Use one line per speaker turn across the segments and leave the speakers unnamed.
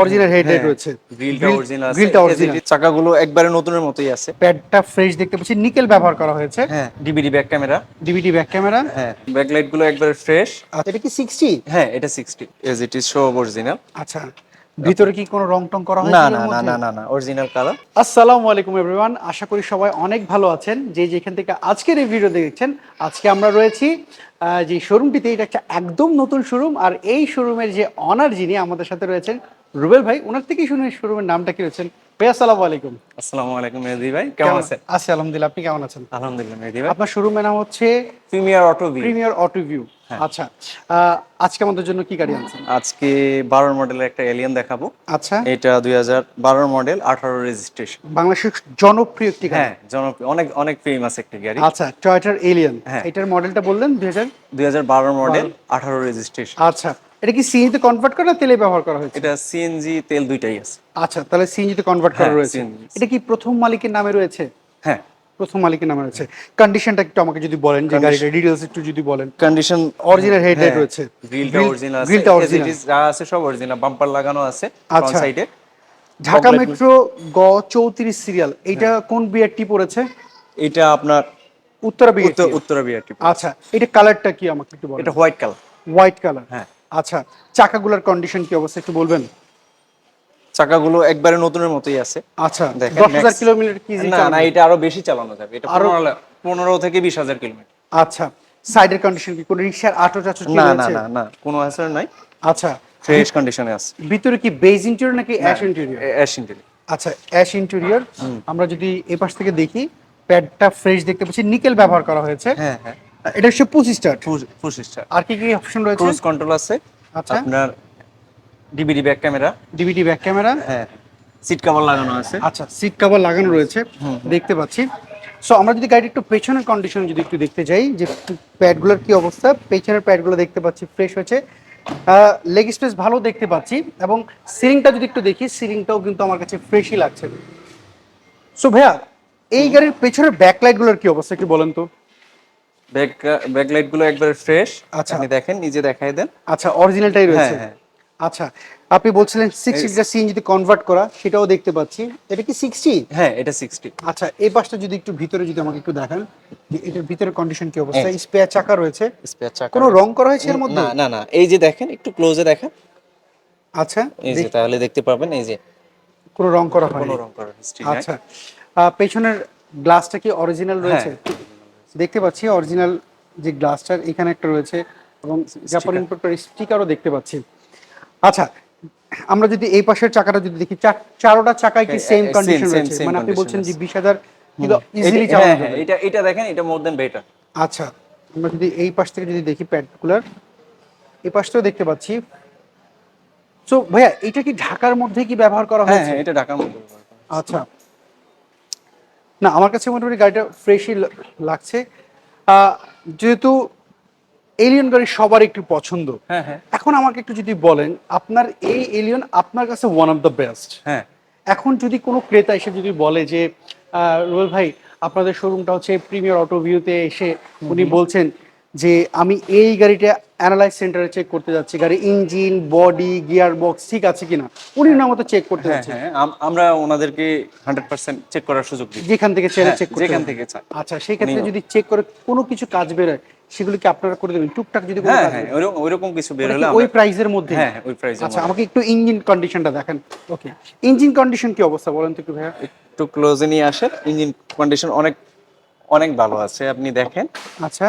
Original headlight
হ্যাঁ,
রয়েছে।
গ্রিলটা অরিজিনাল
গ্রিলটা অরিজিনাল
চাকাগুলো একবারে নতুনের মতোই আছে।
প্যাডটা ফ্রেশ দেখতে পাচ্ছি। নিকেল ব্যবহার করা হয়েছে।
হ্যাঁ DVD back camera
DVD back camera
হ্যাঁ ব্যাকলাইটগুলো একবারে ফ্রেশ
আচ্ছা এটা কি সিক্সটি
হ্যাঁ এটা 60 as it is show original
আচ্ছা। ভিতরে কি কোনো রং টং করা হয়েছে
না না না না না না অরিজিনাল কালার
আসসালামু আলাইকুম এভরিওয়ান আশা করি সবাই অনেক ভালো আছেন। যে যেখান থেকে আজকের এই ভিডিও দেখছেন আজকে আমরা রয়েছি আহ, যে শোরুমটিতে এটা একটা একদম নতুন শোরুম আর এই শোরুমের যে অনার যিনি আমাদের সাথে রয়েছেন রুবেল ভাই ওনার থেকেই শুনে শোরুমের নামটা কি রয়েছেন ভাই আসসালামু আলাইকুম।
আসসালামু আলাইকুম মেহেদি ভাই কেমন আছেন?
আছি? আলহামদুলিল্লাহ আপনি কেমন আছেন?
আলহামদুলিল্লাহ মেহেদি ভাই।
আপনার শোরুমের নাম হচ্ছে
Premier Auto V
Premier Auto View
হ্যাঁ।
আচ্ছা আজকে আমাদের জন্য কি গাড়ি আনছেন?
আজকে 12 মডেলের একটা এলিয়ান দেখাবো।
আচ্ছা।
এটা 2012 মডেল 18 রেজিস্ট্রেশন
বাংলাদেশের জনপ্রিয় একটি গাড়ি।
হ্যাঁ জনপ্রিয় অনেক অনেক ফেমাস একটি গাড়ি।
আচ্ছা টয়োটার এলিয়ন
হ্যাঁ।
এটার মডেলটা বললেন দুই হাজার
2012 মডেল 18 রেজিস্ট্রেশন
আচ্ছা এটা কি সিএনজি তে কনভার্ট করা তেলে ব্যবহার করা হয়েছে?
এটা সিএনজি তেল দুইটাই আছে।
আচ্ছা তাহলে সিএনজি তে কনভার্ট করা
হ্যাঁ,
রয়েছে। এটা কি প্রথম মালিকের নামে রয়েছে?
হ্যাঁ।
প্রথম মালিকের নামে রয়েছে। কন্ডিশনটা একটু আমাকে যদি বলেন যে গাড়িটা ডিটেইলস একটু যদি বলেন।
কন্ডিশন
Original headlight রয়েছে।
গ্রিলটা অরিজিনাল আছে
original।
is যা আছে সব অরিজিনাল বাম্পার লাগানো আছে ফ্রন্ট
আচ্ছা।
সাইডে
ঢাকা মেট্রো গ চৌত্রিশ সিরিয়াল এটা কোন বিআরটি পড়েছে?
এটা আপনার
উত্তরা বিআরটি
উত্তরা বিআরটি
আচ্ছা এটা কালারটা কি আমাকে একটু বলেন?
এটা হোয়াইট কালার
হোয়াইট কালার
হ্যাঁ।
আচ্ছা চাকাগুলোর কন্ডিশন কি অবস্থা একটু বলবেন?
চাকাগুলো একবারে নতুনের মতোই আছে।
আচ্ছা
দেখেন
দশ হাজার
max-
কিলোমিটার কি
না না এটা আরও বেশি চালানো যাবে। এটা
আরো-
পনেরো থেকে বিশ হাজার কিলোমিটার।
আচ্ছা সাইডের কন্ডিশন কি? কোনো রিক্সার আটো টাটো
না না না না কোনো হ্যাসার নাই।
আচ্ছা
ফ্রেশ কন্ডিশনে আছে।
ভিতরে কি বেজ ইন্টেরিয়র নাকি অ্যাশ ইন্টেরিয়র
অ্যাশ ইন্টেরিয়র
আচ্ছা অ্যাশ ইন্টেরিয়র আমরা যদি এই পাশ থেকে দেখি প্যাডটা ফ্রেশ দেখতে পাচ্ছি নিকেল ব্যবহার করা হয়েছে।
হ্যাঁ হ্যাঁ।
এটা হচ্ছে পঁচিশ স্টার্ট।
ফুল স্টার
আর কি কি অপশন রয়েছে?
ক্রুজ কন্ট্রোল আছে।
আচ্ছা।
আপনার DVD back camera
DVD back camera
হ্যাঁ। সিট কভার লাগানো আছে।
আচ্ছা সিট কভার লাগানো রয়েছে। দেখতে পাচ্ছি। সো আমরা যদি গাড়ির একটু পেছনের কন্ডিশন যদি একটু দেখতে যাই যে প্যাডগুলোর কি অবস্থা পেছনের প্যাডগুলো দেখতে পাচ্ছি ফ্রেশ হয়েছে। লেগ স্পেস ভালো দেখতে পাচ্ছি এবং সিলিংটা যদি একটু দেখি সিলিংটাও কিন্তু আমার কাছে ফ্রেশই লাগছে। সো ভাইয়া এই গাড়ির পেছনের ব্যাকলাইটগুলোর কি অবস্থা একটু বলেন তো।
ব্যাক ব্যাকলাইটগুলো একবারে ফ্রেশ
আচ্ছা।
আপনি দেখেন নিজে দেখাই দেন।
আচ্ছা অরিজিনালটাই রয়েছে।
হ্যাঁ,
আচ্ছা আপনি বলছিলেন সিক্স সিটার সিএনজিতে কনভার্ট করা সেটাও দেখতে পাচ্ছি। এটা কি সিক্সটি
হ্যাঁ এটা সিক্সটি
আচ্ছা এই পাশটা যদি একটু ভিতরে যদি আমাকে একটু দেখান যে এটার ভিতরে কন্ডিশন কি অবস্থা। স্পেয়ার চাকা রয়েছে।
স্পেয়ার চাকা
কোনো রং করা হয়েছে এর মধ্যে?
না না না এই যে দেখেন একটু ক্লোজে দেখেন।
আচ্ছা
এই যে তাহলে দেখতে পাবেন এই যে।
কোনো রং করা হয়নি।
কোনো রং হিস্ট্রি
আচ্ছা পেছনের গ্লাসটা কি অরিজিনাল রয়েছে?
হ্যাঁ।
দেখতে পাচ্ছি অরিজিনাল যে গ্লাসটার এখানে একটা রয়েছে এবং জাপান ইম্পোর্টার স্টিকারও দেখতে পাচ্ছি। আচ্ছা আমরা যদি এই পাশের চাকাটা যদি দেখি চার- চারোটা চাকায় কি সেম কন্ডিশন রয়েছে? মানে আপনি বলছেন যে
আছে।
বিশ হাজার কিলো ইজিলি চালানো
হ্যাঁ,
যাবে।
হ্যাঁ, এটা এটা দেখেন এটা মোর দেন বেটার
আচ্ছা আমরা যদি এই পাশ থেকে যদি দেখি প্যাডগুলার এই পাশটাও দেখতে পাচ্ছি। সো ভাইয়া এটা কি ঢাকার মধ্যে কি ব্যবহার করা
হ্যাঁ
হয়েছে?
হ্যাঁ এটা ঢাকার মধ্যে
আচ্ছা না আমার কাছে মোটামুটি গাড়িটা ফ্রেশই লাগছে। যেহেতু এলিয়ন গাড়ি সবার একটু পছন্দ
হ্যাঁ হ্যাঁ।
এখন আমাকে একটু যদি বলেন আপনার এই এলিয়ন আপনার কাছে ওয়ান অফ দ্য বেস্ট
হ্যাঁ।
এখন যদি কোনো ক্রেতা এসে যদি বলে যে রুবেল ভাই আপনাদের শোরুমটা হচ্ছে প্রিমিয়ার অটো ভিউতে এসে উনি বলছেন যে আমি এই গাড়িটা অ্যানালাইজ সেন্টারে চেক করতে যাচ্ছি। গাড়ি ইঞ্জিন বডি গিয়ার বক্স ঠিক আছে কিনা? উনি ওনার মতো চেক করতে
হ্যাঁ
যাচ্ছেন
হ্যাঁ আমরা ওনাদেরকে হান্ড্রেড পার্সেন্ট চেক করার সুযোগ দিই।
যেখান থেকে চেনে
হ্যাঁ,
চেক করতে
যেখান থেকে চায়।
আচ্ছা সেই ক্ষেত্রে যদি চেক করে কোনো কিছু কাজ বেরোয় সেগুলো কি আপনারা করে দেবেন? টুকটাক যদি কোনো
হ্যাঁ
কাজ
হ্যাঁ? ওইরকম কিছু বের হলে
ওই প্রাইজের মধ্যে?
হ্যাঁ, ওই এর
আচ্ছা আমাকে একটু ইঞ্জিন কন্ডিশনটা দেখেন। ওকে ইঞ্জিন কন্ডিশন কি অবস্থা বলেন তো একটু ভাইয়া।
একটু ক্লোজে নিয়ে আসেন। ইঞ্জিন কন্ডিশন অনেক অনেক ভালো আছে আপনি দেখেন।
আচ্ছা।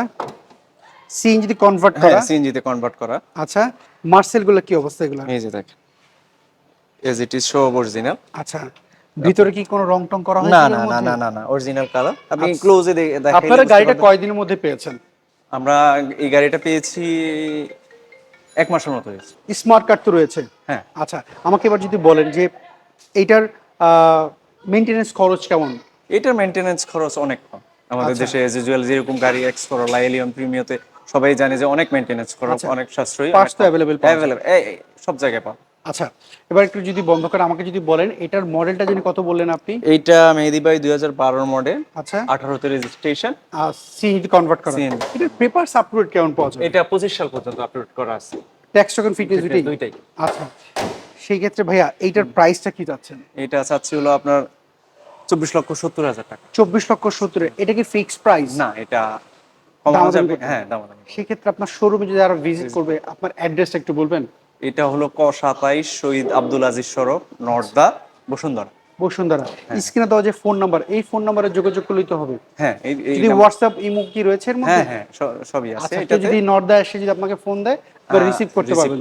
সিএনজি তে কনভার্ট
হ্যাঁ
করা
কনভার্ট করা।
আচ্ছা মার্সেলগুলো কি অবস্থা এগুলো?
এই যে দেখেন as it is show original
আচ্ছা ভিতরে কি কোনো রং টং করা হয়েছে
না না না না না অরিজিনাল কালার আপনি ক্লোজে দেখেন
আপনারা গাড়িটা কয়দিনের মধ্যে পেয়েছেন?
আমরা এই গাড়িটা পেয়েছি এক মাসের মতো হয়েছে।
স্মার্ট কার্ড তো রয়েছে।
হ্যাঁ।
আচ্ছা আমাকে এবার যদি বলেন যে এইটার মেনটেনেন্স খরচ কেমন?
এটার মেইনটেনেন্স খরচ অনেক কম। আমাদের
আচ্ছা।
দেশে এজ ইউজুয়াল যেরকম গাড়ি এক্স করোলা এলিয়ন প্রিমিয়তে সবাই জানে যে অনেক মেইনটেনেন্স খরচ
আচ্ছা।
অনেক সাশ্রয়ী
Parts তো যায়।
অ্যাভেলেবল সব জায়গায় পাওয়া।
আচ্ছা এবার একটু যদি বন্ধ করে আমাকে যদি বলেন এটার মডেলটা যিনি কত বললেন আপনি?
এইটা মেহেদি ভাই দুই হাজার বারোর মডেল
আচ্ছা।
আঠারোতে রেজিস্ট্রেশন আর
সিএনজি কনভার্ট করা। এটার পেপারস আপলোড কেমন পাওয়া যাবে?
এটা পঁচিশ সাল পর্যন্ত আপলোড করা আছে।
ট্যাক্স টোকেন ফিটনেস দুইটাই
দুইটাই।
আচ্ছা সেই ক্ষেত্রে ভাইয়া এইটার প্রাইসটা কি যাচ্ছেন
এটা চাচ্ছি হলো আপনার চব্বিশ লক্ষ সত্তর হাজার টাকা।
চব্বিশ লক্ষ সত্তর এটা কি ফিক্সড প্রাইস
না এটা হ্যাঁ
সেক্ষেত্রে আপনার শোরুমে যদি আরও ভিজিট করবে আপনার অ্যাড্রেসটা একটু বলবেন?
এটা হলো ক সাতাইশ শহীদ আব্দুল আজিজ সড়ক নর্দা বসুন্ধরা।
বসুন্ধরা। স্ক্রিনে দেওয়া যে ফোন নাম্বার এই ফোন নাম্বারে যোগাযোগ তো হবে।
হ্যাঁ
যদি হোয়াটসঅ্যাপ ইমো কি রয়েছে এর মধ্যে?
হ্যাঁ হ্যাঁ সবই আছে
আচ্ছা
এটাতে।
যদি নর্দা এসে যদি আপনাকে ফোন দেয়
হ্যাঁ,
রিসিভ করতে পারবেন।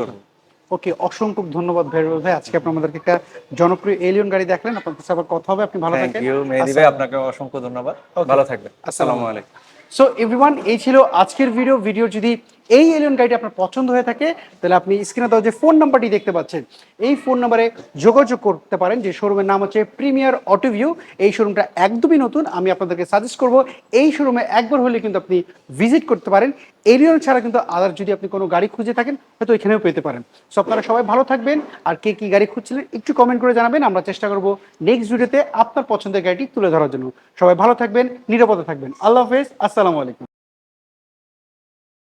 ওকে অসংখ্য ধন্যবাদ ভেরবেল ভাই আজকে আপনি আমাদেরকে একটা জনপ্রিয় এলিয়ন গাড়ি দেখলেন। আপনার সাথে আবার কথা হবে আপনি ভালো
থ্যাংক ইউ মেহেদি ভাই আপনাকে অসংখ্য ধন্যবাদ। ভালো থাকবেন। আসসালামু আলাইকুম।
সো এভরিওয়ান এই ছিল আজকের ভিডিও ভিডিও যদি এই এলিয়ন গাড়িটি আপনার পছন্দ হয়ে থাকে, তাহলে আপনি স্ক্রিনে দেওয়া যে ফোন নাম্বারটি দেখতে পাচ্ছেন, এই ফোন নাম্বারে যোগাযোগ করতে পারেন, যে শোরুমের নাম হচ্ছে প্রিমিয়ার অটোভিউ এই শোরুমটা একদমই নতুন, আমি আপনাদেরকে সাজেস্ট করব, এই শোরুমে একবার হলে কিন্তু আপনি ভিজিট করতে পারেন এলিয়ন ছাড়া কিন্তু আদার যদি আপনি কোনো গাড়ি খুঁজে থাকেন, হয়তো এখানেও পেতে পারেন। সো আপনারা সবাই ভালো থাকবেন, আর কে কী গাড়ি খুঁজছিলেন একটু কমেন্ট করে জানাবেন, আমরা চেষ্টা করব নেক্সট ভিডিওতে আপনার পছন্দের গাড়িটি তুলে ধরার জন্য। সবাই ভালো থাকবেন, নিরাপদে থাকবেন। আল্লাহ হাফেজ, আসসালামু আলাইকুম।